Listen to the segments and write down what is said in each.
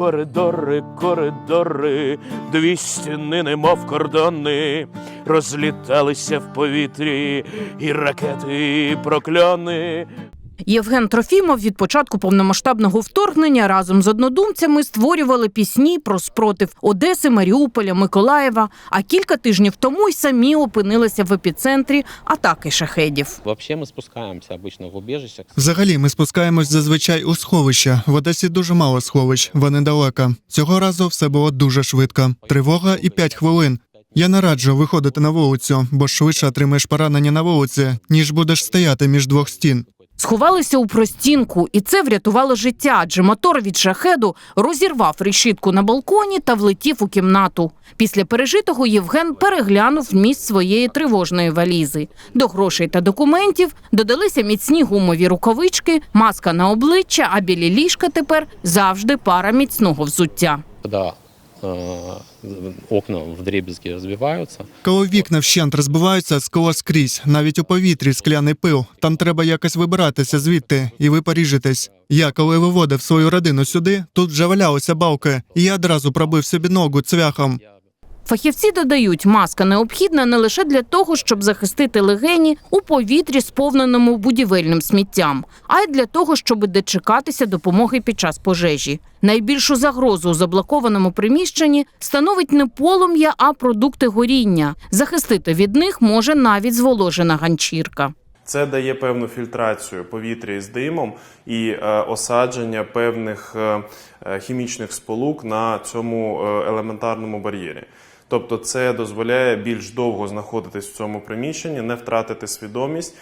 коридори, коридори, дві стіни, немов кордони, розліталися в повітрі, і ракети, і прокльони. Євген Трофімов від початку повномасштабного вторгнення разом з однодумцями створювали пісні про спротив Одеси, Маріуполя, Миколаєва. А кілька тижнів тому й самі опинилися в епіцентрі атаки шахедів. Вообще мы спускаемся обычно в убежищах. Взагалі, ми спускаємось зазвичай у сховища. В Одесі дуже мало сховищ, вони далеко. Цього разу все було дуже швидко. Тривога і 5 хвилин. Я не раджу виходити на вулицю, бо швидше отримаєш поранення на вулиці, ніж будеш стояти між двох стін. Сховалися у простінку, і це врятувало життя, адже мотор від шахеду розірвав решітку на балконі та влетів у кімнату. Після пережитого Євген переглянув вміст своєї тривожної валізи. До грошей та документів додалися міцні гумові рукавички, маска на обличчя, а біля ліжка тепер завжди пара міцного взуття. Э, окна в дребезги розбиваються. Коли вікна вщент розбиваються, скло скрізь, навіть у повітрі скляний пил. Там треба якось вибиратися звідти, і ви поріжетесь. Я коли виводив свою родину сюди, тут вже валялися балки, і я одразу пробив собі ногу цвяхом. Фахівці додають, маска необхідна не лише для того, щоб захистити легені у повітрі, сповненому будівельним сміттям, а й для того, щоб дочекатися допомоги під час пожежі. Найбільшу загрозу у заблокованому приміщенні становить не полум'я, а продукти горіння. Захистити від них може навіть зволожена ганчірка. Це дає певну фільтрацію повітря із димом і е, осадження певних е, е, хімічних сполук на цьому елементарному бар'єрі. Тобто, це дозволяє більш довго знаходитись в цьому приміщенні, не втратити свідомість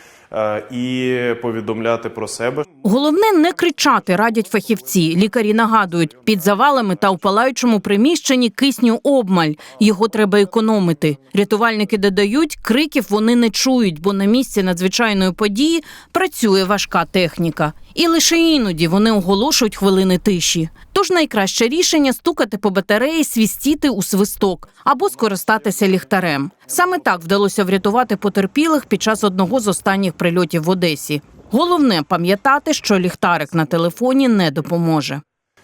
і повідомляти про себе. Головне не кричати, радять фахівці. Лікарі нагадують, під завалами та у палаючому приміщенні кисню обмаль. Його треба економити. Рятувальники додають, криків вони не чують, бо на місці надзвичайної події працює важка техніка. І лише іноді вони оголошують хвилини тиші. Тож найкраще рішення стукати по батареї, свістіти у свисток або скористатися ліхтарем. Саме так вдалося врятувати потерпілих під час одного з останніх прильотів в Одесі. Головне пам'ятати, що ліхтарик на телефоні не допоможе.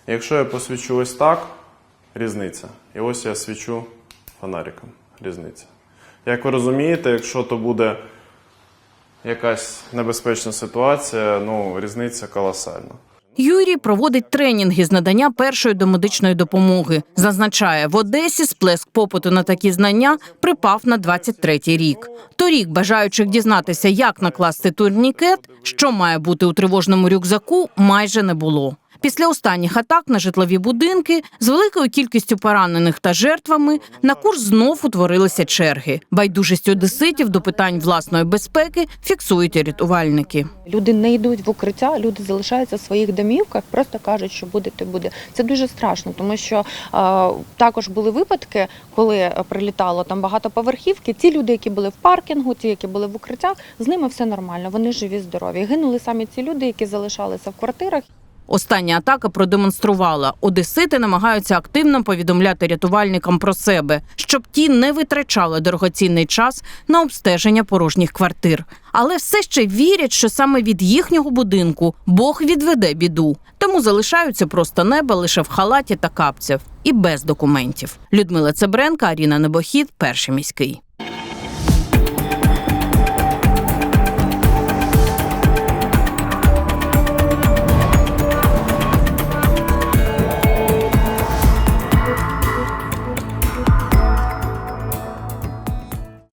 Якщо я посвічу ось так, різниця. І ось я свічу фонариком. Різниця. Як ви розумієте, якщо то буде якась небезпечна ситуація, ну різниця колосальна. Юрій проводить тренінги з надання першої домедичної допомоги. Зазначає, в Одесі сплеск попиту на такі знання припав на 23-й рік. Торік бажаючих дізнатися, як накласти турнікет, що має бути у тривожному рюкзаку, майже не було. Після останніх атак на житлові будинки з великою кількістю поранених та жертвами на курс знов утворилися черги. Байдужість одеситів до питань власної безпеки фіксують рятувальники. Люди не йдуть в укриття, люди залишаються в своїх домівках, просто кажуть, що буде, то буде. Це дуже страшно, тому що е, також були випадки, коли прилітало там багатоповерхівки. Ті люди, які були в паркінгу, ті, які були в укриттях, з ними все нормально. Вони живі, здорові. Гинули самі ці люди, які залишалися в квартирах. Остання атака продемонструвала, одесити намагаються активно повідомляти рятувальникам про себе, щоб ті не витрачали дорогоцінний час на обстеження порожніх квартир. Але все ще вірять, що саме від їхнього будинку Бог відведе біду. Тому залишаються просто неба лише в халаті та капцях і без документів. Людмила Цебренка, Аріна Небохід, перший міський.